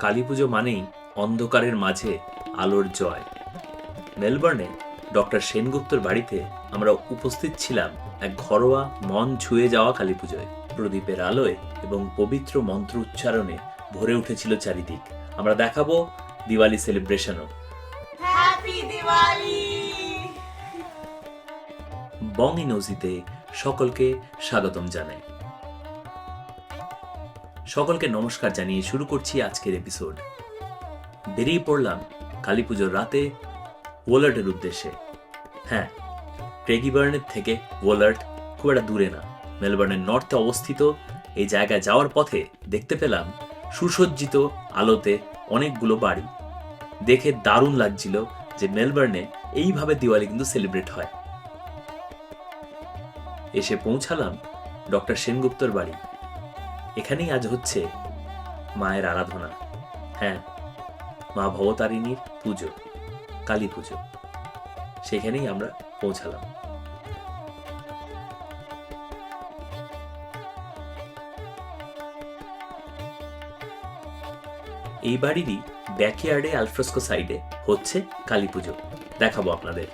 কালী পুজো মানেই অন্ধকারের মাঝে আলোর জয়। মেলবোর্নে ডক্টর সেনগুপ্তর বাড়িতে আমরা উপস্থিত ছিলাম এক ঘরোয়া মন ছুঁয়ে যাওয়া কালী পুজোয় প্রদীপের আলোয় এবং পবিত্র মন্ত্র উচ্চারণে ভরে উঠেছিল চারিদিক। আমরা দেখাবো দিওয়ালি সেলিব্রেশনও। বং ইনোজিতে সকলকে স্বাগতম জানাই। সকলকে নমস্কার জানিয়ে শুরু করছি আজকের এপিসোড বেরিয়ে পড়লাম কালী পুজোর রাতে ওয়ালার্টের উদ্দেশ্যে। হ্যাঁ ক্রেগিবার্নের থেকে ওয়ালার্ট খুব একটা দূরে না। মেলবোর্নের নর্থে অবস্থিত এই জায়গায় যাওয়ার পথে দেখতে পেলাম সুসজ্জিত আলোতে অনেকগুলো বাড়ি। দেখে দারুণ লাগছিল যে মেলবোর্নে এইভাবে দিওয়ালি কিন্তু সেলিব্রেট হয়। এসে পৌঁছালাম ডক্টর সেনগুপ্তর বাড়ি। এখানেই আজ হচ্ছে মায়ের আরাধনা। হ্যাঁ মা ভবতারিণীর পুজো, কালী পুজো। সেখানেই আমরা পৌঁছালাম। এই বাড়িরই ব্যাকইয়ার্ডে আলফ্রেস্কো সাইডে হচ্ছে কালী পুজো। দেখাবো আপনাদের।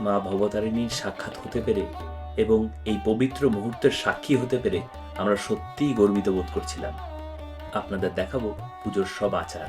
মা ভবতারিণীর সাক্ষাৎ হতে পেরে এবং এই পবিত্র মুহূর্তের সাক্ষী হতে পেরে আমরা সত্যিই গর্বিত বোধ করছিলাম। আপনাদের দেখাবো পুজোর সব আচার।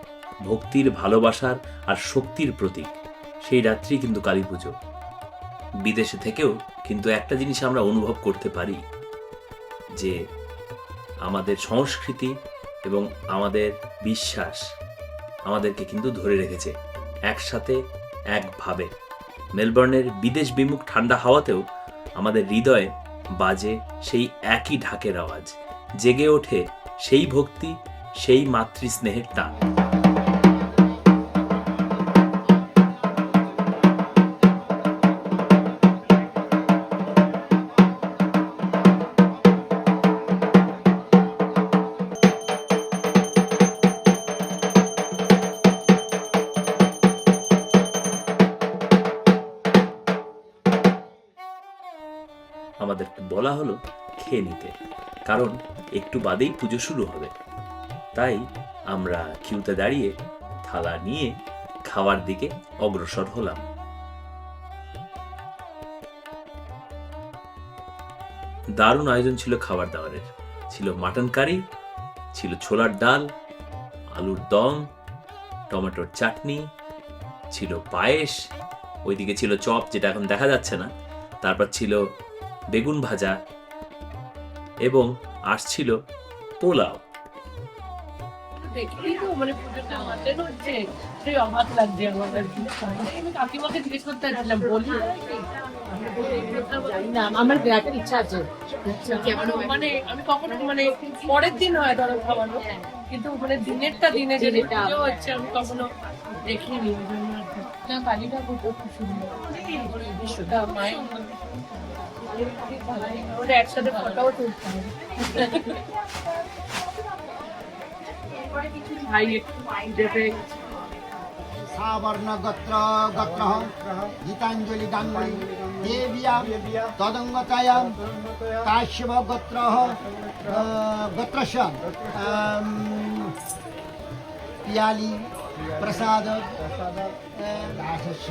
ভক্তির ভালোবাসার আর শক্তির প্রতীক। সেই রাত্রি কিন্তু কালী পুজো। বিদেশে থেকেও কিন্তু একটা জিনিস আমরা অনুভব করতে পারি, যে আমাদের সংস্কৃতি এবং আমাদের বিশ্বাস আমাদেরকে কিন্তু ধরে রেখেছে একসাথে, একভাবে। মেলবোর্নের বিদেশ বিমুখ ঠান্ডা হাওয়াতেও আমাদের হৃদয়ে বাজে সেই একই ঢাকের আওয়াজ, জেগে ওঠে সেই ভক্তি, সেই মাতৃস্নেহের টান। বলা হলো খেয়ে নিতে। কারণ একটু বাদেই পুজো শুরু হবে। তাই আমরা কিউতে দাঁড়িয়ে থালা নিয়ে খাওয়ার দিকে অগ্রসর হলাম। দারুণ আয়োজন ছিল খাবার দাবারের। ছিল মাটন কারি, ছিল ছোলার ডাল, আলুর দম, টমেটোর চাটনি, ছিল পায়েস, ওইদিকে ছিল চপ যেটা এখন দেখা যাচ্ছে না। তারপর ছিল বেগুন ভাজা এবং আসছিল পোলাও। তো মানে পুজোটা আমাদের হচ্ছে সেই অবাক লাগছে আমার আমি কাকিমাকে জিজ্ঞেস করতে চাইছিলাম বলি আমার দেখার ইচ্ছা আছে। মানে আমি কখনো মানে পরের দিন হয় ধরো খাওয়ানো কিন্তু মানে দিনেরটা দিনে যে পুজো হচ্ছে আমি কখনো দেখিনি। ওই জন্য খুব সুন্দর। মায়ের ওটা একসাথে ফটোও তুলতে হবে ভাই একটু দেবে সাবর্ণ গোত্র গোত্র গীতাঞ্জলি গাঙ্গুলি দেবিয়া তদঙ্গতায়াম কাশ্যপ গোত্র গোত্রস্য আম, পিয়ালি প্রসাদ দাসস্য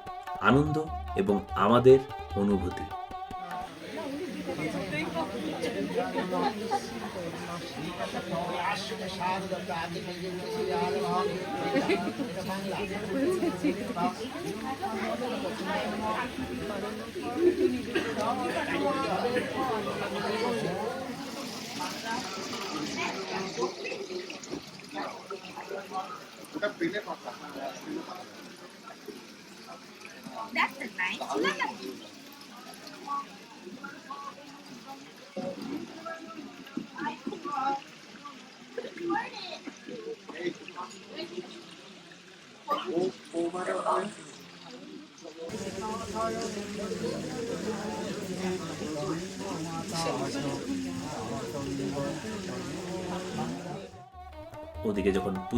আনন্দ এবং আমাদের অনুভূতি। That's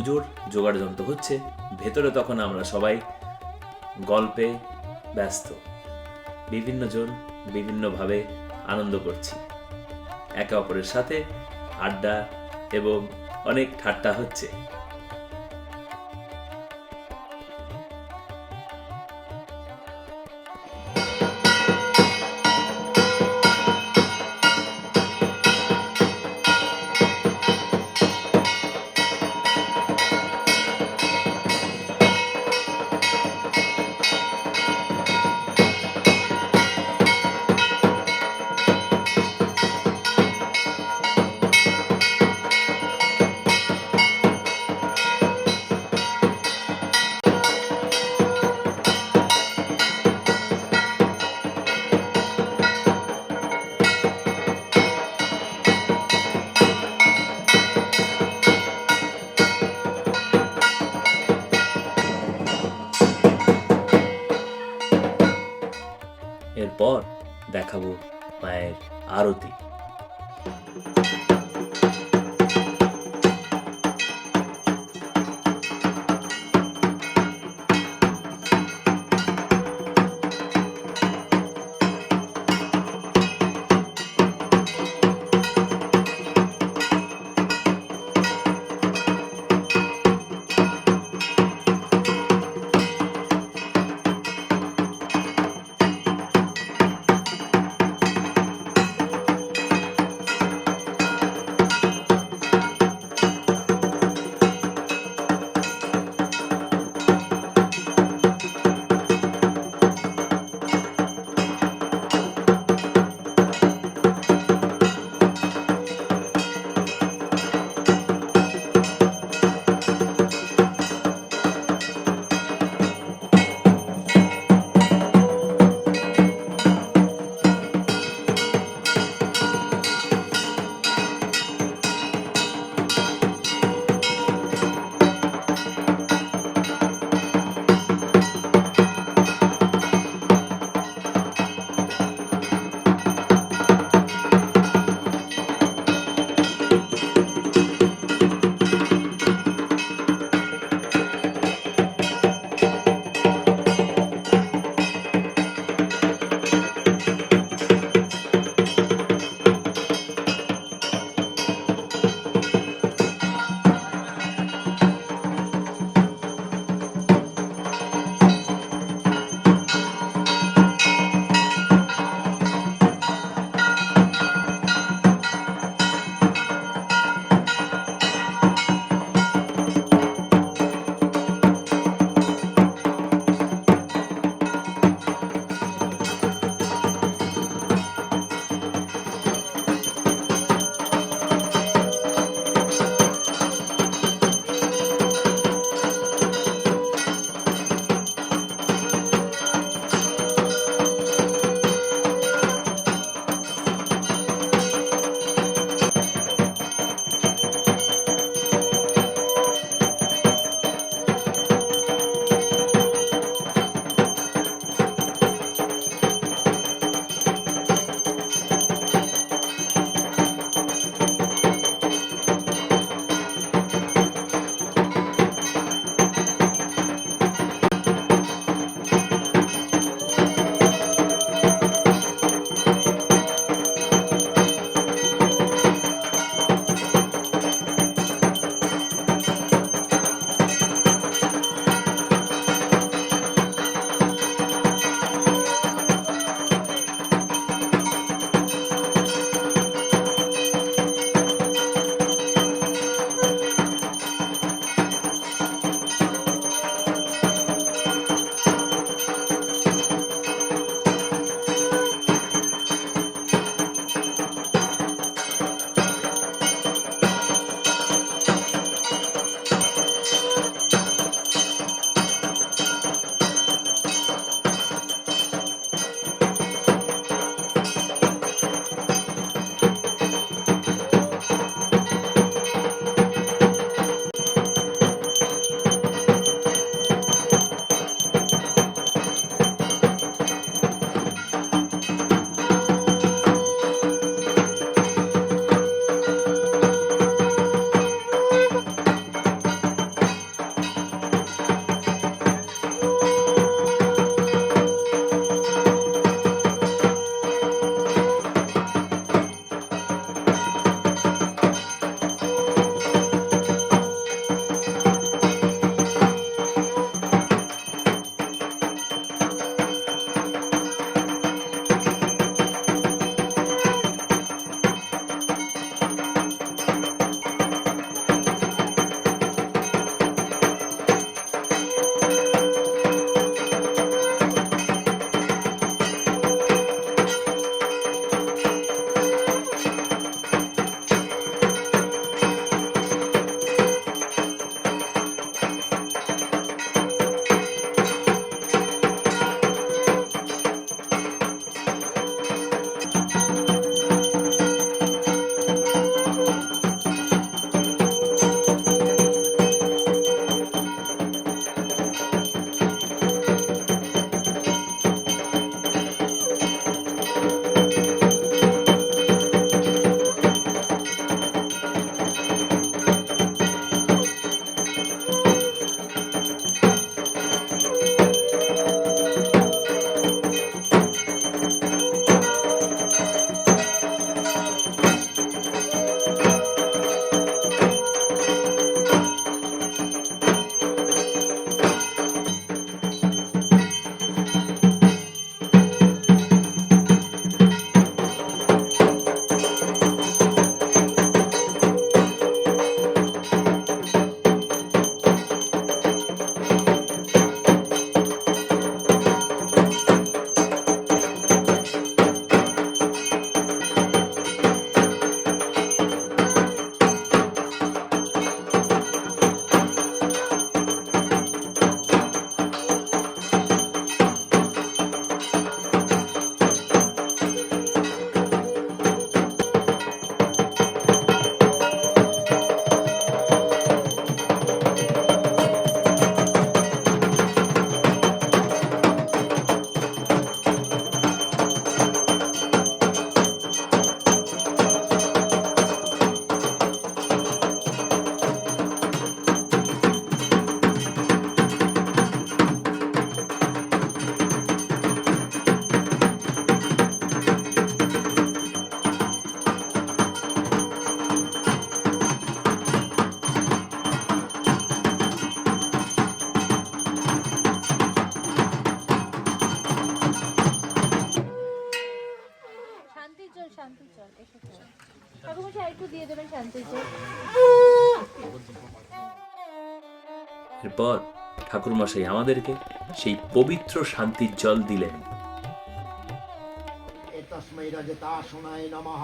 পুজোর জোগাড় যন্ত্র হচ্ছে। ভেতরে তখন আমরা সবাই গল্পে ব্যস্ত। বিভিন্ন জন বিভিন্নভাবে আনন্দ করছি। একে অপরের সাথে আড্ডা এবং অনেক ঠাট্টা হচ্ছে। এরপর ঠাকুরমশাই আমাদেরকে সেই পবিত্র শান্তির জল দিলেন। এতস্मै রজতাশনায় নমঃ।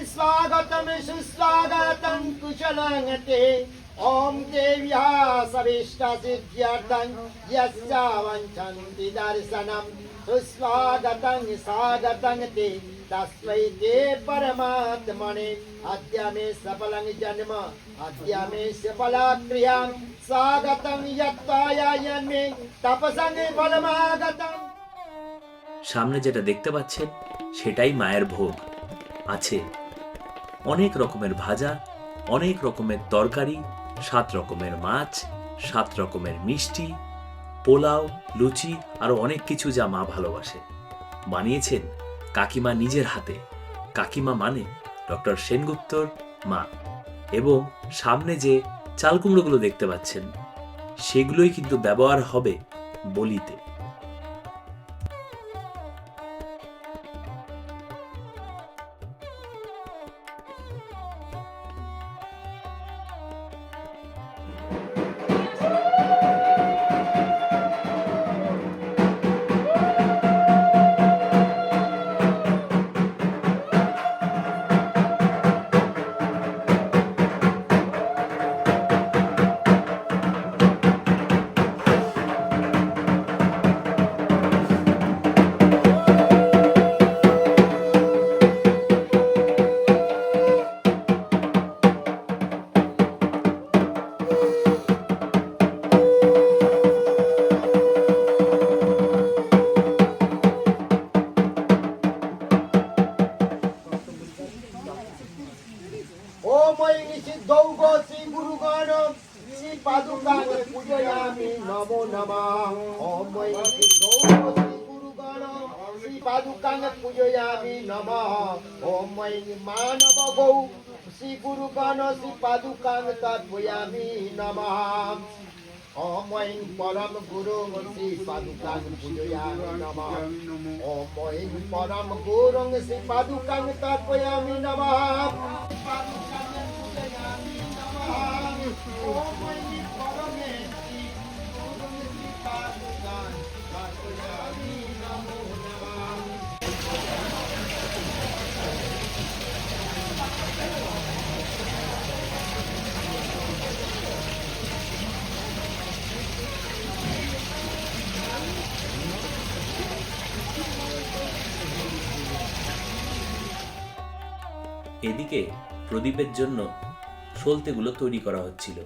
ॐ स्वागतं सुस्वागतं कुशलं ते ॐ देव्याः सविष्टसिद्ध्यर्थं यस्या वञ्चन्ति दर्शनं सुस्वागतं स्वागतं ते तस्मै ते परमात्मने अद्य मे सफलं जन्म अद्य मे सफला क्रियां स्वागतं यत्त्वाय तपसं फलमागतम् সামনে যেটা দেখতে পাচ্ছেন সেটাই মায়ের ভোগ আছে অনেক রকমের ভাজা, অনেক রকমের তরকারি, সাত রকমের মাছ, সাত রকমের মিষ্টি, পোলাও, লুচি, আরও অনেক কিছু যা মা ভালোবাসে। বানিয়েছেন কাকিমা নিজের হাতে। কাকিমা মানে ডক্টর সেনগুপ্তর মা। এবং সামনে যে চাল কুমড়োগুলো দেখতে পাচ্ছেন, সেগুলোই কিন্তু ব্যবহার হবে বলিতে। পাদুকান পূজয়ামি নম। ওমৈ মানব গৌ শ্রী গুরুগণ শ্রী পাদুকান তর্পয়ামি নম। অমৈ পরম গুরু শ্রী পাদুকান পূজয়ামি নম। অমৈ পরম গুরু শ্রী পাদুকান তর্পয়ামি নম। পাদুকান পূজয়ামি নম এদিকে প্রদীপের জন্য সলতেগুলো তৈরি করা হচ্ছিল।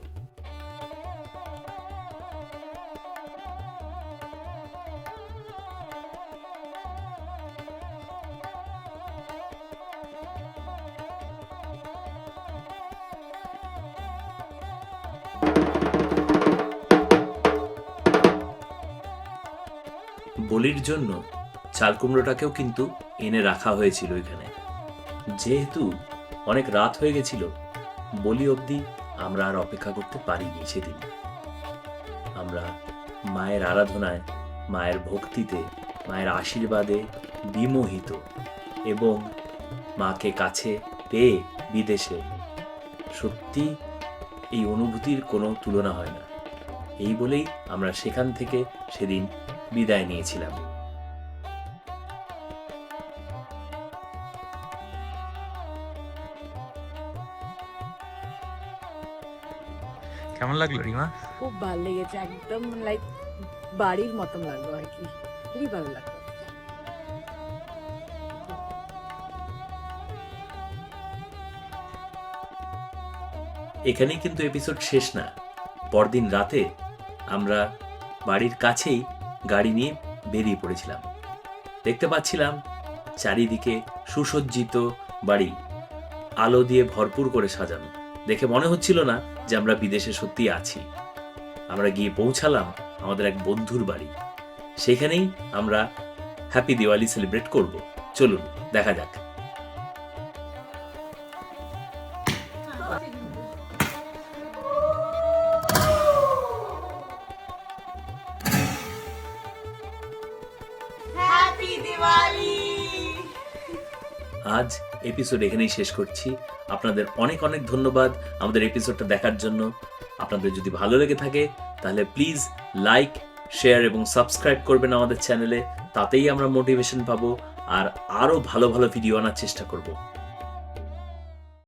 বলির জন্য চাল কুমড়োটাকেও কিন্তু এনে রাখা হয়েছিল এখানে। যেহেতু অনেক রাত হয়ে গেছিল। বলি অবধি আমরা আর অপেক্ষা করতে পারিনি সেদিন। আমরা মায়ের আরাধনায়, মায়ের ভক্তিতে, মায়ের আশীর্বাদে বিমোহিত এবং মাকে কাছে পেয়ে বিদেশে। সত্যি, এই অনুভূতির কোনো তুলনা হয় না। এই বলেই আমরা সেখান থেকে সেদিন বিদায় নিয়েছিলাম। কেমন লাগল রিমা? খুব ভালো লেগেছে একদম লাইক বাড়ির মতন লাগল আর কি খুবই ভালো লাগল। এখানেই কিন্তু এপিসোড শেষ না পরদিন রাতে আমরা বাড়ির কাছেই গাড়ি নিয়ে বেরিয়ে পড়েছিলাম। দেখতে পাচ্ছিলাম চারিদিকে সুসজ্জিত বাড়ি আলো দিয়ে ভরপুর করে সাজানো। দেখে মনে হচ্ছিল না যে আমরা বিদেশে সত্যি আছি। আমরা গিয়ে পৌঁছালাম আমাদের এক বন্ধুর বাড়ি। সেখানেই আমরা হ্যাপি দিওয়ালি সেলিব্রেট করব। চলুন, দেখা যাক। এপিসোড এখানেই শেষ করছি। আপনাদের অনেক অনেক ধন্যবাদ আমাদের এপিসোডটা দেখার জন্য। আপনাদের যদি ভালো লেগে থাকে, তাহলে প্লিজ লাইক শেয়ার এবং সাবস্ক্রাইব করবেন আমাদের চ্যানেলে তাতেই আমরা মোটিভেশন পাবো আর আরও ভালো ভালো ভিডিও আনার চেষ্টা করব।